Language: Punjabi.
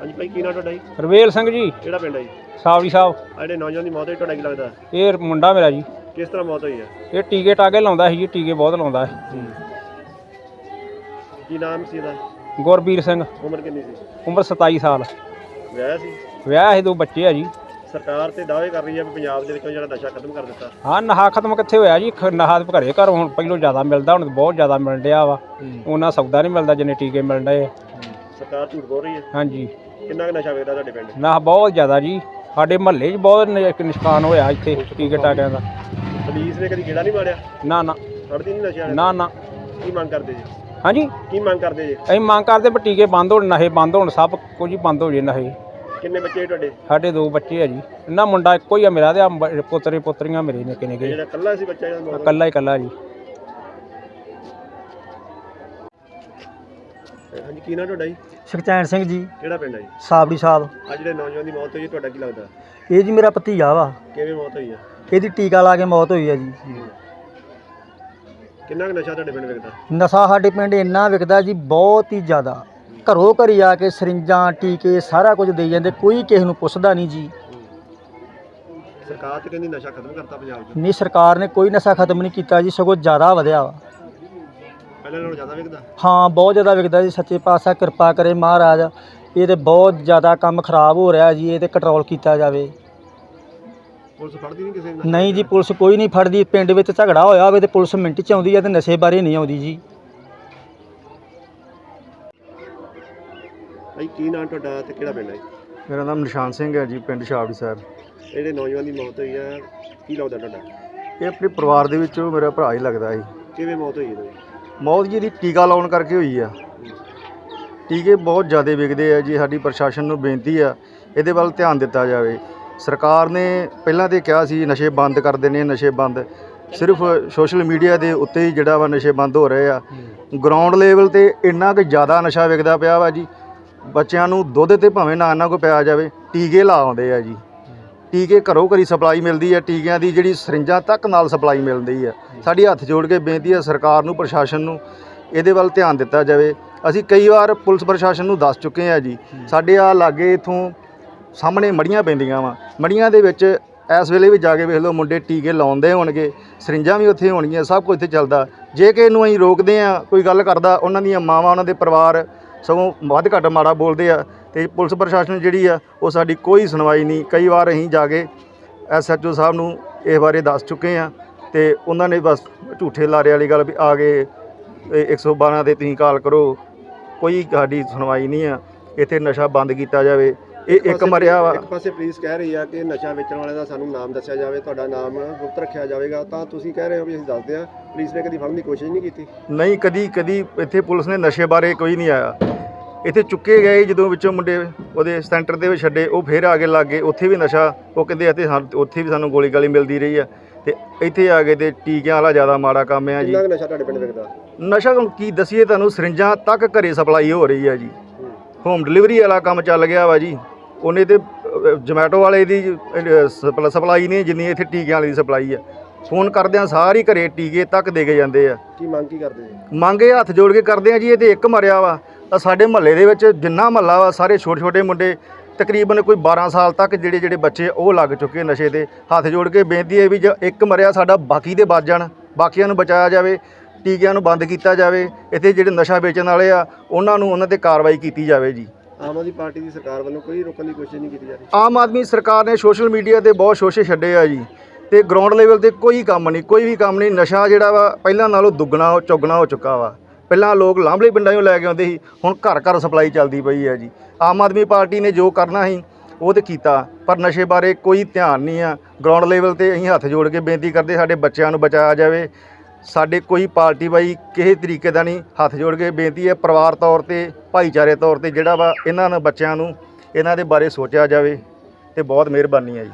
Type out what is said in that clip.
ਹਾਂਜੀ ਭਾਈ ਕੀ ਨਾਮ ਤੁਹਾਡਾ ਜੀ? ਰਵੇਲ ਸਿੰਘ ਜੀ। ਕਿਹੜਾ ਪਿੰਡ ਹੈ ਜੀ? ਸਾਵੜੀ ਸਾਹਿਬ। ਆਹ ਜਿਹੜੇ ਨੌਜਵਾਨ ਦੀ ਮੌਤ ਹੋਈ ਤੁਹਾਡਾ ਕੀ ਲੱਗਦਾ? ਇਹ ਮੁੰਡਾ ਮੇਰਾ ਜੀ। ਕਿਸ ਤਰ੍ਹਾਂ ਮੌਤ ਹੋਈ ਹੈ ਇਹ ਟੀਕੇ ਟਾਕੇ ਲਾਉਂਦਾ ਸੀ ਜੀ ਟੀਕੇ ਬਹੁਤ ਲਾਉਂਦਾ ਸੀ। ਕੀ ਨਾਮ ਸੀ ਇਹਦਾ? ਗੁਰਬੀਰ ਸਿੰਘ। ਉਮਰ ਕਿੰਨੀ ਸੀ? ਉਮਰ 27 ਸਾਲ। ਵਿਆਹ ਸੀ? ਵਿਆਹ ਹੈ ਦੋ ਬੱਚੇ ਆ ਜੀ। ਸਰਕਾਰ ਤੇ ਦਾਅਵੇ ਕਰ ਰਹੀ ਹੈ ਵੀ ਪੰਜਾਬ ਦੇ ਵਿੱਚੋਂ ਜਿਹੜਾ ਨਸ਼ਾ ਖਤਮ ਕਰ ਦਿੱਤਾ। ਹਾਂ ਨਹਾ ਖਤਮ ਕਿੱਥੇ ਹੋਇਆ ਜੀ? ਖ- ਨਹਾ ਤੇ ਘਰੇ ਘਰ ਹੁਣ ਪਹਿਲੋਂ ਜ਼ਿਆਦਾ ਮਿਲਦਾ ਹੁਣ ਬਹੁਤ ਜ਼ਿਆਦਾ ਮਿਲ ਰਿਹਾ ਵਾ। ਉਹਨਾਂ ਸੌਦਾ ਨਹੀਂ ਮਿਲਦਾ ਜਿੰਨੇ ਟੀਕੇ ਮਿਲ ਰਹੇ ਆ। ਸਰਕਾਰ ਝੂਠ ਬੋਲ ਰਹੀ ਹੈ ਹਾਂਜੀ। ਕਿੰਨਾ ਕੁ ਨਸ਼ਾ ਵੇਚਦਾ ਤੁਹਾਡੇ ਪਿੰਡ? ਨਹਾ ਬਹੁਤ ਜ਼ਿਆਦਾ ਜੀ। ਸਾਡੇ ਮਹੱਲੇ 'ਚ ਬਹੁਤ ਨ- ਇੱਕ ਨਿਸ਼ਕਾਨ ਹੋਇਆ ਇੱਥੇ ਟੀਕੇ ਟਾਕਿਆਂ ਦਾ ਪੁਲਿਸ ਨੇ ਕਦੀ ਗੇੜਾ ਨਹੀਂ ਮਾਰਿਆ? ਨਾ ਨਾ। ਫੜਦੀ ਨਹੀਂ ਨਸ਼ੇ ਵਾਲੇ ਨਾ ਨਾ। ਕੀ ਮੰਗ ਕਰਦੇ ਜੀ? ਹਾਂਜੀ? ਕੀ ਮੰਗ ਕਰਦੇ ਜੀ? ਅਸੀਂ ਮੰਗ ਕਰਦੇ ਵੀ ਟੀਕੇ ਬੰਦ ਹੋਣ ਨਸ਼ੇ ਬੰਦ ਹੋਣ ਸਭ ਕੁਝ ਹੀ ਬੰਦ ਹੋ ਜੇ ਨਸ਼ੇ। ਕਿੰਨੇ ਬੱਚੇ ਤੁਹਾਡੇ? ਸਾਡੇ ਦੋ ਬੱਚੇ ਆ ਜੀ। ਇਹਨਾਂ ਮੁੰਡਾ ਇੱਕੋ ਹੀ ਆ ਮੇਰਾ ਤੇ ਪੁੱਤਰੇ ਪੁੱਤਰੀਆਂ ਮੇਰੇ ਨਿੱਕੇ ਨਿੱਕੇ। ਜਿਹੜਾ ਕੱਲਾ ਸੀ ਬੱਚਾ ਜਿਹੜਾ ਮੌਤ ਇਕੱਲਾ ਹੀ ਇਕੱਲਾ ਜੀ। ਹਾਂਜੀ ਕੀ ਨਾਮ ਤੁਹਾਡਾ ਜੀ? ਸੁਖਚੈਨ ਸਿੰਘ ਜੀ। ਕਿਹੜਾ ਪਿੰਡ ਹੈ ਜੀ? ਸਾਬੜੀ ਸਾਹਿਬ। ਆ ਜਿਹੜੇ ਨੌਜਵਾਨ ਦੀ ਮੌਤ ਹੋਈ ਹੈ, ਤੁਹਾਡਾ ਕੀ ਲੱਗਦਾ? ਇਹ ਜੀ ਮੇਰਾ ਭਤੀਜਾ ਵਾ। ਕਿਵੇਂ ਮੌਤ ਹੋਈ ਹੈ ਇਹਦੀ ਟੀਕਾ ਲਾ ਕੇ ਮੌਤ ਹੋਈ ਹੈ ਜੀ। ਕਿੰਨਾ ਕੁ ਨਸ਼ਾ ਤੁਹਾਡੇ ਪਿੰਡ ਵਿਕਦਾ? ਨਸ਼ਾ ਸਾਡੇ ਪਿੰਡ ਇੰਨਾ ਵਿਕਦਾ ਜੀ ਬਹੁਤ ਹੀ ਜ਼ਿਆਦਾ। ਘਰੋਂ ਘਰੀ ਆ ਕੇ ਸਰਿੰਜਾਂ ਟੀਕੇ ਸਾਰਾ ਕੁਝ ਦੇਈ ਜਾਂਦੇ ਕੋਈ ਕਿਸੇ ਨੂੰ ਪੁੱਛਦਾ ਨਹੀਂ ਜੀ। ਸਰਕਾਰ ਤੇ ਕਹਿੰਦੀ ਨਸ਼ਾ ਖਤਮ ਕਰਤਾ ਪੰਜਾਬ 'ਚ। ਨਹੀਂ ਸਰਕਾਰ ਨੇ ਕੋਈ ਨਸ਼ਾ ਖਤਮ ਨਹੀਂ ਕੀਤਾ ਜੀ ਸਗੋਂ ਜ਼ਿਆਦਾ ਵਧਿਆ ਵਾ। ਪਹਿਲਾਂ ਨਾਲੋਂ ਜ਼ਿਆਦਾ ਵਿਕਦਾ? ਹਾਂ ਬਹੁਤ ਜ਼ਿਆਦਾ ਵਿਕਦਾ ਜੀ ਸੱਚੇ ਪਾਤਸ਼ਾਹ ਕਿਰਪਾ ਕਰੇ ਮਹਾਰਾਜ। ਇਹ ਤੇ ਬਹੁਤ ਜ਼ਿਆਦਾ ਕੰਮ ਖਰਾਬ ਹੋ ਰਿਹਾ ਜੀ ਇਹ ਤੇ ਕੰਟਰੋਲ ਕੀਤਾ ਜਾਵੇ। ਪੁਲਿਸ ਫੜਦੀ ਨਹੀਂ ਕਿਸੇ ਨੂੰ ਨਹੀਂ ਜੀ ਪੁਲਿਸ ਕੋਈ ਨਹੀਂ ਫੜਦੀ। ਪਿੰਡ ਵਿੱਚ ਝਗੜਾ ਹੋਇਆ ਹੋਵੇ ਤੇ ਪੁਲਿਸ ਮਿੰਟ 'ਚ ਆਉਂਦੀ ਹੈ ਤੇ ਨਸ਼ੇ ਬਾਰੇ ਨਹੀਂ ਆਉਂਦੀ ਜੀ। ਭਾਈ ਕੀ ਨਾਮ ਤੁਹਾਡਾ ਤੇ ਕਿਹੜਾ ਪਿੰਡ ਹੈ? ਮੇਰਾ ਨਾਮ ਨਿਸ਼ਾਨ ਸਿੰਘ ਹੈ ਜੀ ਪਿੰਡ ਛਾਵੜੀ ਸਾਹਿਬ। ਜਿਹੜੇ ਨੌਜਵਾਨ ਦੀ ਮੌਤ ਹੋਈ ਹੈ ਕੀ ਲੱਗਦਾ ਤੁਹਾਡਾ? ਇਹ ਆਪਣੇ ਪਰਿਵਾਰ ਦੇ ਵਿੱਚੋਂ ਮੇਰਾ ਭਰਾ ਹੀ ਲੱਗਦਾ ਸੀ। ਕਿਵੇਂ ਮੌਤ ਹੋਈ ਇਹਦੀ? ਮੌਤ ਜੀ ਦੀ ਟੀਕਾ ਲਾਉਣ ਕਰਕੇ ਹੋਈ ਆ। ਟੀਕੇ ਬਹੁਤ ਜ਼ਿਆਦਾ ਵਿਕਦੇ ਆ ਜੀ, ਸਾਡੀ ਪ੍ਰਸ਼ਾਸਨ ਨੂੰ ਬੇਨਤੀ ਆ, ਇਹਦੇ ਵੱਲ ਧਿਆਨ ਦਿੱਤਾ ਜਾਵੇ। ਸਰਕਾਰ ਨੇ ਪਹਿਲਾਂ ਤੇ ਕਿਹਾ ਸੀ, ਨਸ਼ੇ ਬੰਦ ਕਰ ਦੇਣੇ ਨਸ਼ੇ ਬੰਦ। ਸਿਰਫ ਸੋਸ਼ਲ ਮੀਡੀਆ ਦੇ ਉੱਤੇ ਹੀ ਜਿਹੜਾ ਵਾ ਨਸ਼ੇ ਬੰਦ ਹੋ ਰਹੇ ਆ। ਗਰਾਊਂਡ ਲੈਵਲ ਤੇ ਇੰਨਾ ਕੁ ਜ਼ਿਆਦਾ ਨਸ਼ਾ ਵਿਕਦਾ ਪਿਆ ਵਾ ਜੀ, ਬੱਚਿਆਂ ਨੂੰ ਦੁੱਧ ਤੇ ਭਾਵੇਂ ਨਾ ਇਹਨਾਂ ਕੋ ਪਿਆ ਜਾਵੇ, ਟੀਕੇ ਲਾ ਆਉਂਦੇ ਆ ਜੀ। ਟੀਕੇ ਘਰੋਂ ਘਰੀ ਸਪਲਾਈ ਮਿਲਦੀ ਹੈ ਟੀਕਿਆਂ ਦੀ ਜਿਹੜੀ ਸਰਿੰਜਾਂ ਤੱਕ ਨਾਲ ਸਪਲਾਈ ਮਿਲਦੀ ਹੈ। ਸਾਡੀ ਹੱਥ ਜੋੜ ਕੇ ਬੇਨਤੀ ਹੈ ਸਰਕਾਰ ਨੂੰ ਪ੍ਰਸ਼ਾਸਨ ਨੂੰ ਇਹਦੇ ਵੱਲ ਧਿਆਨ ਦਿੱਤਾ ਜਾਵੇ। ਅਸੀਂ ਕਈ ਵਾਰ ਪੁਲਿਸ ਪ੍ਰਸ਼ਾਸਨ ਨੂੰ ਦੱਸ ਚੁੱਕੇ ਹਾਂ ਜੀ ਸਾਡੇ ਆ ਲਾਗੇ ਇਥੋਂ ਸਾਹਮਣੇ ਮੜੀਆਂ ਪੈਂਦੀਆਂ ਵਾ। ਮੜੀਆਂ ਦੇ ਵਿੱਚ ਇਸ ਵੇਲੇ ਵੀ ਜਾ ਕੇ ਵੇਖ ਲਓ ਮੁੰਡੇ ਟੀਕੇ ਲਾਉਂਦੇ ਹੋਣਗੇ ਸਰਿੰਜਾਂ ਵੀ ਉੱਥੇ ਹੋਣਗੀਆਂ ਸਭ ਕੁਝ ਇੱਥੇ ਚੱਲਦਾ। ਜੇ ਕਿ ਇਹਨੂੰ ਅਸੀਂ ਰੋਕਦੇ ਆ ਕੋਈ ਗੱਲ ਕਰਦਾ ਉਹਨਾਂ ਦੀਆਂ ਮਾਵਾਂ ਉਹਨਾਂ ਦੇ ਪਰਿਵਾਰ ਸਗੋਂ ਵੱਧ ਘੱਟ ਮਾੜਾ ਬੋਲਦੇ ਆ ਤੇ ਪੁਲਿਸ ਪ੍ਰਸ਼ਾਸਨ ਜਿਹੜੀ ਆ, ਉਹ ਸਾਡੀ ਕੋਈ ਸੁਣਵਾਈ ਨਹੀਂ। ਕਈ ਵਾਰ ਅਸੀਂ ਜਾ ਕੇ ਐਸਐਚਓ ਸਾਹਿਬ ਨੂੰ ਇਹ ਬਾਰੇ ਦੱਸ ਚੁੱਕੇ ਆ ਤੇ ਉਹਨਾਂ ਨੇ ਬਸ ਝੂਠੇ ਲਾਰੇ ਵਾਲੀ ਗੱਲ ਵੀ ਆ ਗਏ, ਇਹ 112 ਤੇ ਤੁਸੀਂ ਕਾਲ ਕਰੋ, ਕੋਈ ਸਾਡੀ ਸੁਣਵਾਈ ਨਹੀਂ ਆ। ਇੱਥੇ ਨਸ਼ਾ ਬੰਦ ਕੀਤਾ ਜਾਵੇ ਇਹ ਇੱਕ ਮਰਿਆ ਵਾ। ਇੱਕ ਪਾਸੇ ਪੁਲਿਸ ਕਹਿ ਰਹੀ ਆ ਕਿ ਨਸ਼ਾ ਵੇਚਣ ਵਾਲੇ ਦਾ ਸਾਨੂੰ ਨਾਮ ਦੱਸਿਆ ਜਾਵੇ ਤੁਹਾਡਾ ਨਾਮ ਗੁਪਤ ਰੱਖਿਆ ਜਾਵੇਗਾ। ਤਾਂ ਤੁਸੀਂ ਕਹਿ ਰਹੇ ਹੋ ਵੀ ਅਸੀਂ ਦੱਸਦੇ ਆ ਪੁਲਿਸ ਨੇ ਕਦੀ ਫੜਨ ਦੀ ਕੋਸ਼ਿਸ਼ ਨਹੀਂ ਕੀਤੀ? ਨਹੀਂ ਕਦੀ ਕਦੀ ਇੱਥੇ ਪੁਲਿਸ ਨੇ ਨਸ਼ੇ ਬਾਰੇ ਕੋਈ ਨਹੀਂ ਆਇਆ। ਇੱਥੇ ਚੁੱਕੇ ਗਏ ਜਦੋਂ ਵਿੱਚੋਂ ਮੁੰਡੇ ਉਹਦੇ ਸੈਂਟਰ ਦੇ ਵਿੱਚ ਛੱਡੇ ਉਹ ਫੇਰ ਆ ਕੇ ਲੱਗ ਗਏ। ਉੱਥੇ ਵੀ ਨਸ਼ਾ ਉਹ ਕਹਿੰਦੇ ਅਤੇ ਉੱਥੇ ਵੀ ਸਾਨੂੰ ਗੋਲੀ ਗਾਲੀ ਮਿਲਦੀ ਰਹੀ ਆ। ਤੇ ਇੱਥੇ ਆ ਕੇ ਤੇ ਟੀਕਿਆਂ ਵਾਲਾ ਜ਼ਿਆਦਾ ਮਾੜਾ ਕੰਮ ਆ ਜੀ। ਕਿੰਨਾ ਨਸ਼ਾ ਤੁਹਾਡੇ ਪਿੰਡ ਵਿਕਦਾ? ਨਸ਼ਾ ਕੀ ਦਸੀਏ ਤੁਹਾਨੂੰ ਸਰਿੰਜਾਂ ਤੱਕ ਘਰੇ ਸਪਲਾਈ ਹੋ ਰਹੀ ਆ ਜੀ। ਹੋਮ ਡਿਲੀਵਰੀ ਵਾਲਾ ਕੰਮ ਚੱਲ ਗਿਆ ਵਾ ਜੀ। ਉਹਨੇ ਤੇ ਜੋਮੈਟੋ ਵਾਲੇ ਦੀ ਸਪਲਾਈ ਨਹੀਂ ਜਿੰਨੀ ਇੱਥੇ ਟੀਕਿਆਂ ਵਾਲੀ ਦੀ ਸਪਲਾਈ ਆ। ਫੋਨ ਕਰਦਿਆਂ ਸਾਰੀ ਘਰੇ ਟੀਕੇ ਤੱਕ ਦੇ ਕੇ ਜਾਂਦੇ ਆ। ਕੀ ਮੰਗ ਕੀ ਕਰਦੇ ਜੀ ਮੰਗੇ ਹੱਥ ਜੋੜ ਕੇ ਕਰਦੇ ਆ ਜੀ ਇਹ ਤੇ ਇੱਕ ਮਰਿਆ ਵਾ। ਤਾਂ ਸਾਡੇ ਮਹੱਲੇ ਦੇ ਵਿੱਚ ਜਿੰਨਾ ਮਹੱਲਾ ਵਾ ਸਾਰੇ ਛੋਟੇ ਛੋਟੇ ਮੁੰਡੇ ਤਕਰੀਬਨ ਕੋਈ 12 ਸਾਲ ਤੱਕ ਜਿਹੜੇ ਜਿਹੜੇ ਬੱਚੇ ਉਹ ਲੱਗ ਚੁੱਕੇ ਨਸ਼ੇ ਤੇ। ਹੱਥ ਜੋੜ ਕੇ ਬੇਨਤੀ ਹੈ ਵੀ ਜੇ ਇੱਕ ਮਰਿਆ ਸਾਡਾ ਬਾਕੀ ਦੇ ਬਚ ਜਾਣ। ਬਾਕੀਆਂ ਨੂੰ ਬਚਾਇਆ ਜਾਵੇ ਟੀਕਿਆਂ ਨੂੰ ਬੰਦ ਕੀਤਾ ਜਾਵੇ। ਇੱਥੇ ਜਿਹੜੇ ਨਸ਼ਾ ਵੇਚਣ ਵਾਲੇ ਆ ਉਹਨਾਂ ਨੂੰ ਉਹਨਾਂ ਤੇ ਕਾਰਵਾਈ ਕੀਤੀ ਜਾਵੇ ਜੀ। ਆਮ ਆਦਮੀ ਪਾਰਟੀ ਦੀ ਸਰਕਾਰ ਵੱਲੋਂ ਕੋਈ ਰੋਕਣ ਦੀ ਕੋਸ਼ਿਸ਼ ਨਹੀਂ ਕੀਤੀ ਜਾ ਰਹੀ। ਆਮ ਆਦਮੀ ਸਰਕਾਰ ਨੇ ਸੋਸ਼ਲ ਮੀਡੀਆ ਤੇ ਬਹੁਤ ਸ਼ੋਸ਼ੇ ਛੱਡੇ ਆ ਜੀ ਤੇ ਗਰਾਊਂਡ ਲੈਵਲ ਤੇ ਕੋਈ ਕੰਮ ਨਹੀਂ, ਕੋਈ ਵੀ ਕੰਮ ਨਹੀਂ। ਨਸ਼ਾ ਜਿਹੜਾ ਵਾ, ਪਹਿਲਾਂ ਨਾਲੋਂ ਦੁੱਗਣਾ ਹੋ ਚੌਗਣਾ ਹੋ ਚੁੱਕਾ ਵਾ। ਪਹਿਲਾਂ ਲੋਕ ਲਾਂਭਲੇ ਪਿੰਡਾਂ 'ਚੋਂ ਲੈ ਕੇ ਆਉਂਦੇ ਸੀ, ਹੁਣ ਘਰ ਘਰ ਸਪਲਾਈ ਚੱਲਦੀ ਪਈ ਹੈ ਜੀ। ਆਮ ਆਦਮੀ ਪਾਰਟੀ ਨੇ ਜੋ ਕਰਨਾ ਸੀ, ਉਹ ਤੇ ਕੀਤਾ, ਪਰ ਨਸ਼ੇ ਬਾਰੇ ਕੋਈ ਧਿਆਨ ਨਹੀਂ ਆ। ਗਰਾਊਂਡ ਲੈਵਲ ਤੇ ਅਸੀਂ ਹੱਥ ਜੋੜ ਕੇ ਬੇਨਤੀ ਕਰਦੇ ਸਾਡੇ ਬੱਚਿਆਂ ਨੂੰ ਬਚਾਇਆ ਜਾਵੇ। ਸਾਡੇ ਕੋਈ ਪਾਰਟੀ ਬਾਈ ਕਿਸੇ ਤਰੀਕੇ ਦਾ ਨਹੀਂ ਹੱਥ ਜੋੜ ਕੇ ਬੇਨਤੀ ਹੈ ਪਰਿਵਾਰ ਤੌਰ ਤੇ, ਭਾਈਚਾਰੇ ਤੌਰ ਤੇ ਜਿਹੜਾ ਵਾ ਇਹਨਾਂ ਨੂੰ ਬੱਚਿਆਂ ਨੂੰ ਇਹਨਾਂ ਦੇ ਬਾਰੇ ਸੋਚਿਆ ਜਾਵੇ ਤੇ ਬਹੁਤ ਮਿਹਰਬਾਨੀ ਹੈ ਜੀ।